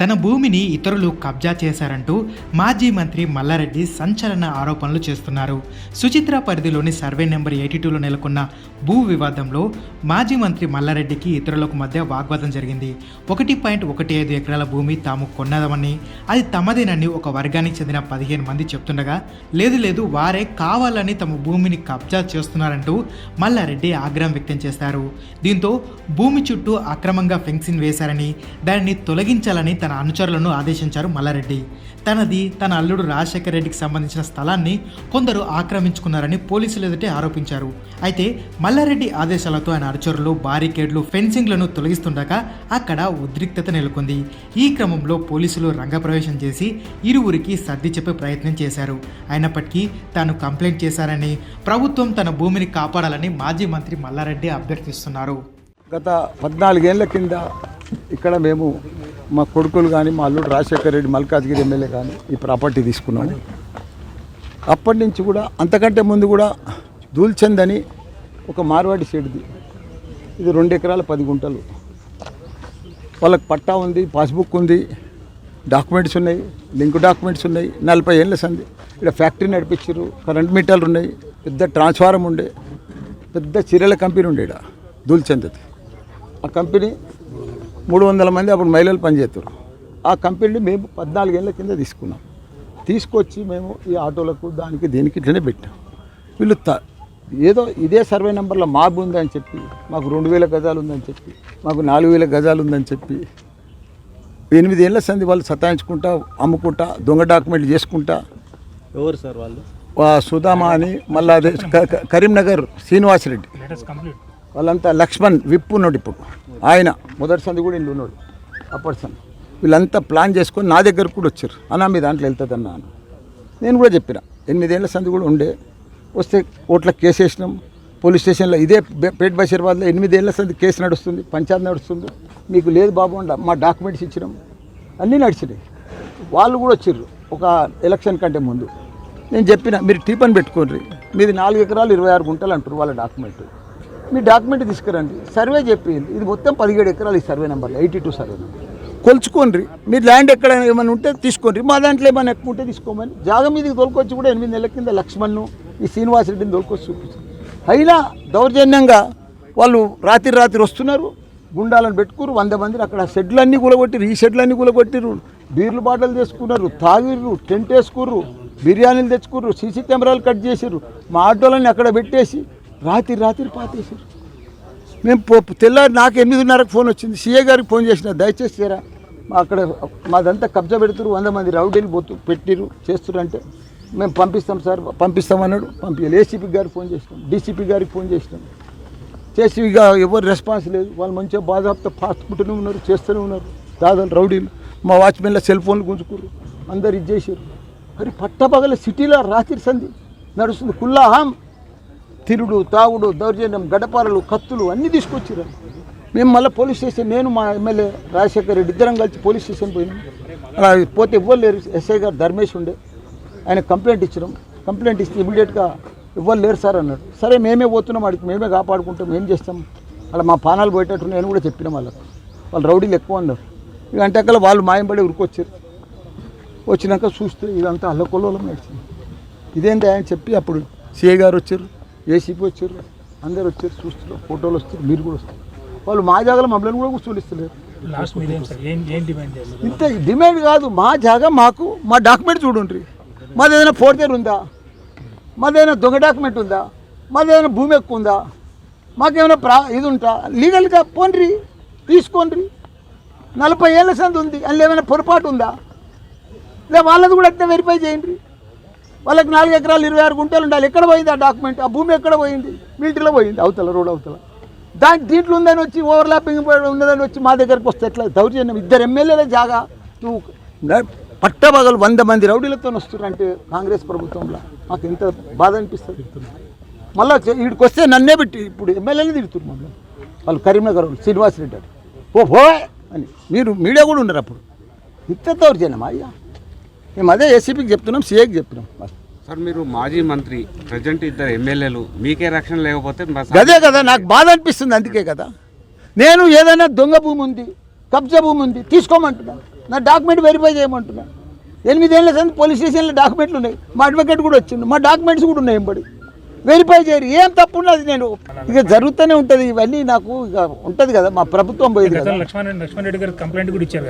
తన భూమిని ఇతరులు కబ్జా చేశారంటూ మాజీ మంత్రి మల్లారెడ్డి సంచలన ఆరోపణలు చేస్తున్నారు. సుచిత్ర పరిధిలోని సర్వే నెంబర్ ఎయిటీ టూలో నెలకొన్న భూ వివాదంలో మాజీ మంత్రి మల్లారెడ్డికి ఇతరులకు మధ్య వాగ్వాదం జరిగింది. ఒకటి పాయింట్ ఒకటి ఐదు ఎకరాల భూమి తాము కొన్నదమని అది తమదేనని ఒక వర్గానికి చెందిన పదిహేను మంది చెప్తుండగా లేదు లేదు వారే కావాలని తమ భూమిని కబ్జా చేస్తున్నారంటూ మల్లారెడ్డి ఆగ్రహం వ్యక్తం చేశారు. దీంతో భూమి చుట్టూ అక్రమంగా ఫెన్సింగ్ వేశారని దానిని తొలగించాలని తన తన అనుచరులను ఆదేశించారు మల్లారెడ్డి. తనది తన అల్లుడు రాజశేఖర రెడ్డికి సంబంధించిన స్థలాన్ని కొందరు ఆక్రమించుకున్నారని పోలీసులు ఎదుటే ఆరోపించారు. అయితే మల్లారెడ్డి ఆదేశాలతో ఆయన అనుచరులు బారికేడ్లు ఫెన్సింగ్లను తొలగిస్తుండగా అక్కడ ఉద్రిక్తత నెలకొంది. ఈ క్రమంలో పోలీసులు రంగప్రవేశం చేసి ఇరువురికి సర్ది చెప్పే ప్రయత్నం చేశారు. అయినప్పటికీ తాను కంప్లైంట్ చేశారని ప్రభుత్వం తన భూమిని కాపాడాలని మాజీ మంత్రి మల్లారెడ్డి అభ్యర్థిస్తున్నారు. గత పద్నాలుగేళ్ళ కింద ఇక్కడ మేము మా కొడుకులు కానీ మా అల్లుడు రాజశేఖర రెడ్డి మల్కాజ్గిరి ఎమ్మెల్యే కానీ ఈ ప్రాపర్టీ తీసుకున్నాము. అప్పటి నుంచి కూడా అంతకంటే ముందు కూడా దూల్చంద్ అని ఒక మార్వాడి షెడ్ది. ఇది రెండు ఎకరాల పది గుంటలు. వాళ్ళకి పట్టా ఉంది పాస్బుక్ ఉంది డాక్యుమెంట్స్ ఉన్నాయి లింక్ డాక్యుమెంట్స్ ఉన్నాయి. నలభై ఏళ్ళ సంది ఇక్కడ ఫ్యాక్టరీ నడిపించారు కరెంట్ మీటర్లు ఉన్నాయి పెద్ద ట్రాన్స్ఫారం ఉండే పెద్ద చీరల కంపెనీ ఉండే ఇక్కడ దూల్చంద్ ఆ కంపెనీ మూడు వందల మంది అప్పుడు మహిళలు పనిచేస్తారు ఆ కంపెనీని మేము పద్నాలుగేళ్ళ కింద తీసుకున్నాం. తీసుకొచ్చి మేము ఈ ఆటోలకు దానికి దీనికి ఇట్లనే పెట్టాం. వీళ్ళు త ఏదో ఇదే సర్వే నెంబర్లో మాబ్ ఉందని చెప్పి మాకు రెండు వేల గజాలు ఉందని చెప్పి మాకు నాలుగు వేల గజాలు ఉందని చెప్పి ఎనిమిది ఏళ్ళ సంది వాళ్ళు సతాయించుకుంటా అమ్ముకుంటా దొంగ డాక్యుమెంట్లు చేసుకుంటా. ఎవరు సార్ వాళ్ళు? వా సుధామా అని మళ్ళా అదే కరీంనగర్ శ్రీనివాసరెడ్డి. వాళ్ళంతా లక్ష్మణ్ విప్పు ఉన్నాడు ఇప్పుడు. ఆయన మొదటి సంది కూడా ఇల్లు ఉన్నాడు. అప్పటి సంది. వీళ్ళంతా ప్లాన్ చేసుకొని నా దగ్గరకు కూడా వచ్చారు. అన్న మీ దాంట్లో వెళ్తుందన్నా అని నేను కూడా చెప్పిన ఎనిమిదేళ్ళ సంది కూడా ఉండే. వస్తే కోట్ల కేసు వేసినాం. పోలీస్ స్టేషన్లో ఇదే పేట్ బషీర్బాద్లో ఎనిమిదేళ్ళ సంది కేసు నడుస్తుంది పంచాయత్ నడుస్తుంది. మీకు లేదు బాబు అండ మా డాక్యుమెంట్స్ ఇచ్చినాం. అన్నీ నడిచినాయి. వాళ్ళు కూడా వచ్చారు ఒక ఎలక్షన్ కంటే ముందు. నేను చెప్పిన మీరు టీపన్ పెట్టుకోండి. మీది నాలుగు ఎకరాలు ఇరవై ఆరు గుంటలు అంటారు వాళ్ళ డాక్యుమెంట్. మీ డాక్యుమెంట్ తీసుకురండి. సర్వే చెప్పింది. ఇది మొత్తం పదిహేడు ఎకరాలు ఈ survey number eighty two survey number కొలుచుకోండి. మీరు ల్యాండ్ ఎక్కడ ఏమైనా ఉంటే తీసుకోండి. మా దాంట్లో ఏమైనా ఎక్కువ ఉంటే తీసుకోమని. జాగం మీదకి తోలుకొచ్చి కూడా ఎనిమిది నెలల కింద లక్ష్మణ్ను ఈ శ్రీనివాసరెడ్డిని తోలుకొచ్చి చూపించారు అయినా దౌర్జన్యంగా వాళ్ళు రాత్రి రాత్రి వస్తున్నారు. గుండాలను పెట్టుకురు. వంద మంది అక్కడ షెడ్లన్నీ కూలగొట్టిరు. ఈ షెడ్లన్నీ కూలగొట్టిరు. బీర్లు బాటలు చేసుకున్నారు తాగిర్రు. టెంట్ వేసుకుర్రు. బిర్యానీలు తెచ్చుకుర్రు. సీసీ కెమెరాలు కట్ చేసిర్రు. మా ఆటోలని అక్కడ పెట్టేసి రాత్రి రాత్రి పాతేశారు. మేము పో తెల్లారి నాకు ఎనిమిదిన్నరకు ఫోన్ వచ్చింది. సీఏ గారికి ఫోన్ చేసిన దయచేసి చేరా మా అక్కడ మాదంతా కబ్జా పెడుతురు వంద మంది రౌడీలు పోతు పెట్టిరు చేస్తురు అంటే మేము పంపిస్తాం సార్ పంపిస్తాం అన్నాడు పంపించాలి ఏసీపీ గారికి ఫోన్ చేసినాం డీసీపీ గారికి ఫోన్ చేసినాం. చేసి ఇక ఎవరు రెస్పాన్స్ లేదు. వాళ్ళు మంచిగా బాధాపుతో ఫాస్ట్ ఉన్నారు చేస్తూనే ఉన్నారు. దాదాపు రౌడీలు. మా వాచ్మెన్ల సెల్ ఫోన్లు గుంజుకుర్రు. అందరు ఇది చేసారు మరి పట్టపగల సిటీలో రాత్రి సంధి నడుస్తుంది. కుల్లాహాం. తిరుడు తాగుడు దౌర్జన్యం గడపారలు కత్తులు అన్నీ తీసుకొచ్చిర్రు. మేము మళ్ళీ పోలీస్ స్టేషన్ నేను మా ఎమ్మెల్యే రాజశేఖర్ రెడ్డి ఇద్దరం కలిసి పోలీస్ స్టేషన్ పోయినాం. అలా పోతే ఇవ్వలేరు లేరు. ఎస్ఐ గారు ధర్మేష్ ఉండే. ఆయన కంప్లైంట్ ఇచ్చినాం కంప్లైంట్ ఇస్తే ఇమీడియట్గా ఇవ్వలేరు లేరు సార్ అన్నాడు. సరే మేమే పోతున్నాం వాడికి మేమే కాపాడుకుంటాం ఏం చేస్తాం? అలా మా పానాలు పోయేటట్టు నేను కూడా చెప్పిన వాళ్ళకు. వాళ్ళు రౌడీలు ఎక్కువ అన్నారు. ఇక అంటే అక్కడ వాళ్ళు మాయంపడి ఉరికొచ్చారు వచ్చినాక చూస్తే ఇదంతా అల్లకొల్లోలం నడిచింది. ఇదేంటి ఆయన చెప్పి అప్పుడు సిఐ గారు వచ్చారు ఏసీపీ వచ్చారు అందరు వచ్చారు చూస్తున్నారు ఫోటోలు వస్తారు మీరు కూడా వస్తారు వాళ్ళు మా జాగాలో మమ్మల్ని కూడా కూర్చోలిస్తలేరు ఇంత డిమాండ్ కాదు మా జాగా మాకు మా డాక్యుమెంట్ చూడండి. మాది ఏదైనా ఫోర్తేర్ ఉందా? మాదేమైనా దొంగ డాక్యుమెంట్ ఉందా? మాది ఏదైనా భూమి ఎక్కువ ఉందా? మాకేమైనా ప్రా ఇది ఉంటా లీగల్గా పోండ్రి తీసుకోండి నలభై ఏళ్ళ సంది ఉంది అందులో ఏమైనా పొరపాటు ఉందా? లేదా వాళ్ళది కూడా ఎట్లా వెరిఫై చేయండి. వాళ్ళకి నాలుగు ఎకరాలు ఇరవై ఆరు గుంటలు ఉండాలి. ఎక్కడ పోయింది ఆ డాక్యుమెంట్ ఆ భూమి ఎక్కడ పోయింది? మిలిటరీలో పోయింది అవతల రోడ్ అవతల. దాని దీంట్లో ఉందని వచ్చి ఓవర్లాపింగ్ ఉన్నదని వచ్చి మా దగ్గరకు వస్తే ఎట్లా దౌర్జన్యం? ఇద్దరు ఎమ్మెల్యేల జాగా. నువ్వు పట్టబగలు వంద మంది రౌడీలతో వస్తున్నారంటే కాంగ్రెస్ ప్రభుత్వంలో. మాకు ఎంత బాధ అనిపిస్తుంది? మళ్ళీ వీడికి వస్తే నన్నే పెట్టి ఇప్పుడు ఎమ్మెల్యేని తిడుతున్నారు మమ్మల్ని. వాళ్ళు కరీంనగర్ వాళ్ళు, శ్రీనివాసరెడ్డి ఓ హో అని. మీరు మీడియా కూడా ఉన్నారు అప్పుడు. ఇంత దౌర్జన్యం అయ్యా? మేము అదే ఏసీపీకి చెప్తున్నాం సీఏకి చెప్తున్నాం. సార్ మీరు మాజీ మంత్రి ప్రజెంట్ ఇద్దరు ఎమ్మెల్యేలు మీకే రక్షణ లేకపోతే గదే కదా నాకు బాధ అనిపిస్తుంది అందుకే కదా. నేను ఏదైనా దొంగ భూమి ఉంది కబ్జా భూమి ఉంది తీసుకోమంటున్నా. నా డాక్యుమెంట్ వెరిఫై చేయమంటున్నా. ఎనిమిదేళ్ళ సంది పోలీస్ స్టేషన్లో డాక్యుమెంట్లు ఉన్నాయి. మా అడ్వకేట్ కూడా వచ్చిండు మా డాక్యుమెంట్స్ కూడా ఉన్నాయి ఎంబడి. వెరిఫై చేయరు ఏం తప్పు ఉన్నది నేను ఇక జరుగుతూనే ఉంటుంది ఇవన్నీ నాకు ఇక ఉంటుంది కదా మా ప్రభుత్వం పోయింది కదా. గతంలో లక్ష్మణ్ రెడ్డి లక్ష్మణ్ రెడ్డి గారు కంప్లైంట్ కూడా ఇచ్చారు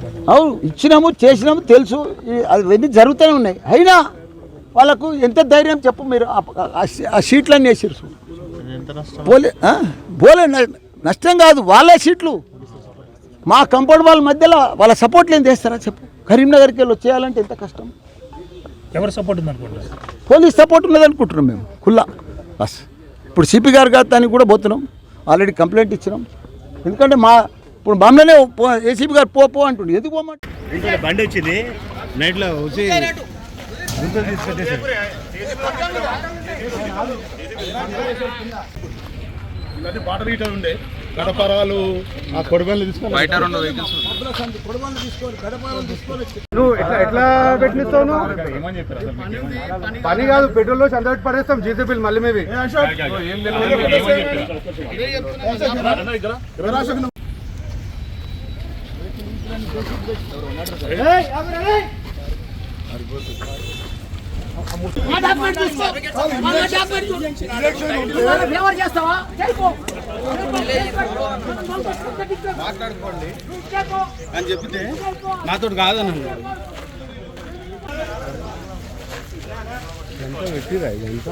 కదా. అవును ఇచ్చినాము చేసినాము తెలుసు. అవన్నీ జరుగుతూనే ఉన్నాయి. అయినా వాళ్ళకు ఎంత ధైర్యం చెప్పు మీరు. ఆ- షీట్లన్నీ వేసారు. పోలే? పోలే నష్టం కాదు వాళ్ళే సీట్లు మా కంపౌండ్ వాళ్ళ మధ్యలో వాళ్ళ సపోర్ట్లు ఏం చేస్తారా చెప్పు. కరీంనగర్కి వెళ్ళి వచ్చేయాలంటే ఎంత కష్టం? ఎవరు సపోర్ట్ ఉంది అనుకుంటారు పోలీస్ సపోర్ట్ ఉన్నది అనుకుంటున్నాం మేము కుల్లా. బస్. ఇప్పుడు సిపి గారు దానికి కూడా పోతున్నాం. ఆల్రెడీ కంప్లైంట్ ఇచ్చినాం. ఎందుకంటే మా ఇప్పుడు మమ్మల్నే ఏసీపీ గారు పో పో అంటుండే ఎందుకు పోమంటే బండి వచ్చింది నైట్లో వచ్చి గుంతలు తీసుకొచ్చేసారు ఇలాంటి వాటర్ హీటర్ ఉండే గడపరాలు ఆ కొడవలు తీసుకొని నువ్వు ఎట్లా పెట్టిస్తావు నువ్వు? పని కాదు పెట్రోల్లో పడేస్తాం జీతో బిల్ మళ్ళీ మేబీ మాట్లాడుకోండి అని చెప్తే నాతో కాదన్న ఎంత పెట్టిరా ఎంత